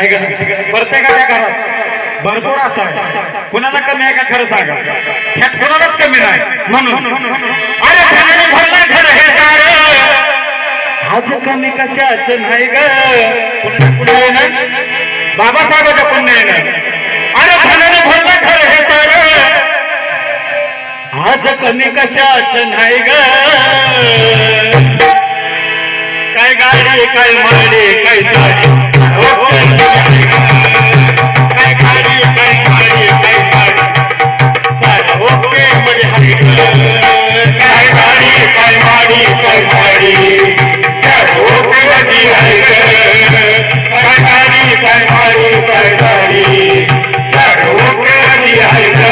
प्रत्येकाच्या घरात भरपूर असं आहे. कुणाला कमी आहे का? खरं सांगा. ह्यात कुणालाच कमी नाही. म्हणून. अरे धनाने भरला घर हे दार आज कमी कशाच नाही ग. पुण्य आहे ना बाबासाहेबाच्या पुण्य येणं अरे धनाने भरला घर हे दार आज कमी कशाच नाही ग. काय गाडी काय माडी काय साडी?